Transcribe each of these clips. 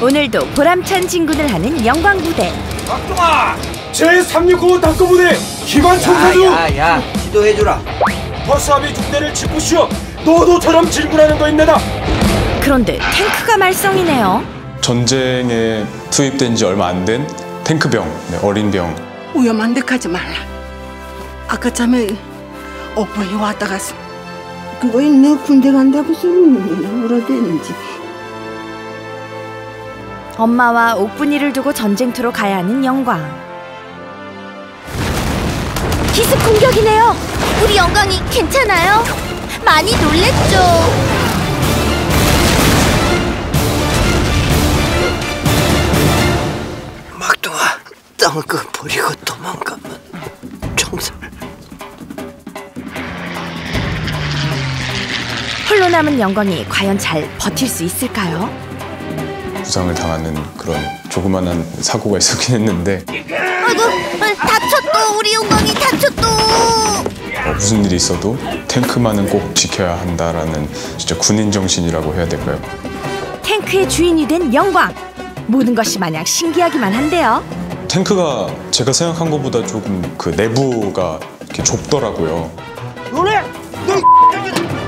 오늘도 보람찬 진군을 하는 영광 부대. 박동아 제369 탁구부대 기관 총사주 야야 지도해주라 버스합이 중대를 짚으시오 노도처럼 질문하는 거 있네다 그런데 탱크가 말썽이네요. 전쟁에 투입된 지 얼마 안 된 탱크병, 네, 어린 병. 위험한 데 가지 말라. 아까 참에 오빠이 왔다 갔어. 그거에 내 군대 간다고 소리는 울어대는지. 엄마와 옥분이를 두고 전쟁터로 가야 하는 영광. 기습 공격이네요. 우리 영광이 괜찮아요? 많이 놀랬죠. 막동아 땅을 그 버리고 도망가면 총살 홀로 남은 영광이 과연 잘 버틸 수 있을까요? 부상을 당하는 그런 조그만한 사고가 있었긴 했는데 아이고, 다쳤도 우리 영광이 다쳤도. 어, 무슨 일이 있어도 탱크만은 꼭 지켜야 한다라는 진짜 군인 정신이라고 해야 될까요? 탱크의 주인이 된 영광. 모든 것이 마냥 신기하기만 한데요. 탱크가 제가 생각한 것보다 조금 그 내부가 이렇게 좁더라고요.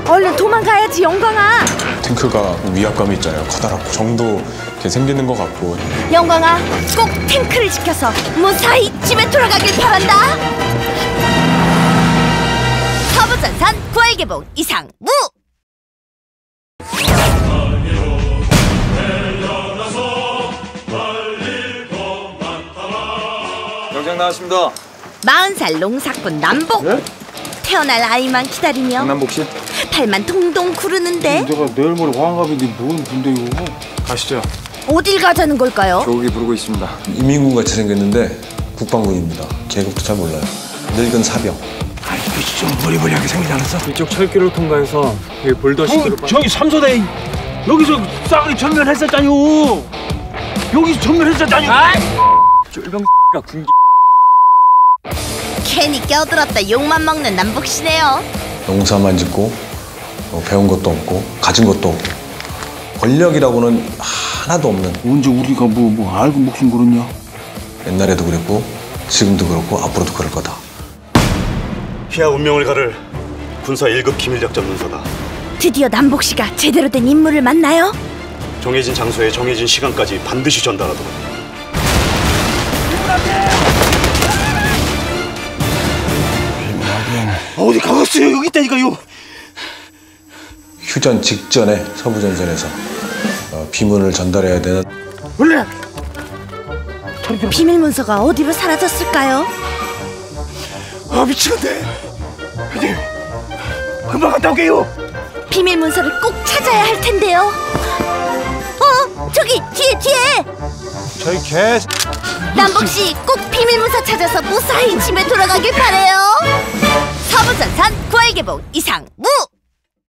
얼른 도망가야지 영광아. 탱크가 위압감이 있잖아요. 커다랗고 정도 이렇게 생기는 것 같고 영광아, 꼭 탱크를 지켜서 무사히 집에 돌아가길 바란다. 서부전선 9월 개봉 이상 무. 영장 나왔습니다 40살 농사꾼 남복. 태어날 아이만 기다리며 남복 씨 팔만 동동 구르는데 내가 내일 모레 화환갑인데 뭔 군대요? 가시죠 어딜 가자는 걸까요? 조국이 부르고 있습니다 이민군 같이 생겼는데 국방군입니다. 계급도 잘 몰라요. 늙은 사병. 이쪽 철길을 통과해서 여기 볼더시티로 어, 저기 삼소대 여기서 싸그리 전멸했었잖요. 여기서 전멸했었잖요. 쫄병 가 군기 괜히 껴들었다 욕만 먹는 남복씨네요. 농사만 짓고 어, 배운 것도 없고 가진 것도 없고 권력이라고는 하 나도 없는 언제 우리가 뭐 뭐 알고 목숨 걸었냐? 옛날에도 그랬고 지금도 그렇고 앞으로도 그럴 거다. 피하 운명을 가를 군사 1급 기밀작전 문서다. 드디어 남복 씨가 제대로 된 인물을 만나요. 정해진 장소에 정해진 시간까지 반드시 전달하도록. 어디 가겠어요? 여기 있다니까요. 휴전 직전에 서부전선에서 어, 비문을 전달해야 되는 원래 비밀 문서가 어디로 사라졌을까요? 아 미치겠네. 근데 금방 갔다 올게요. 비밀 문서를 꼭 찾아야 할 텐데요. 어, 저기 뒤에 뒤에 저희 개 남복씨 꼭 비밀 문서 찾아서 무사히 집에 돌아가길 바래요. 서부전선 9월 개봉 이상 무.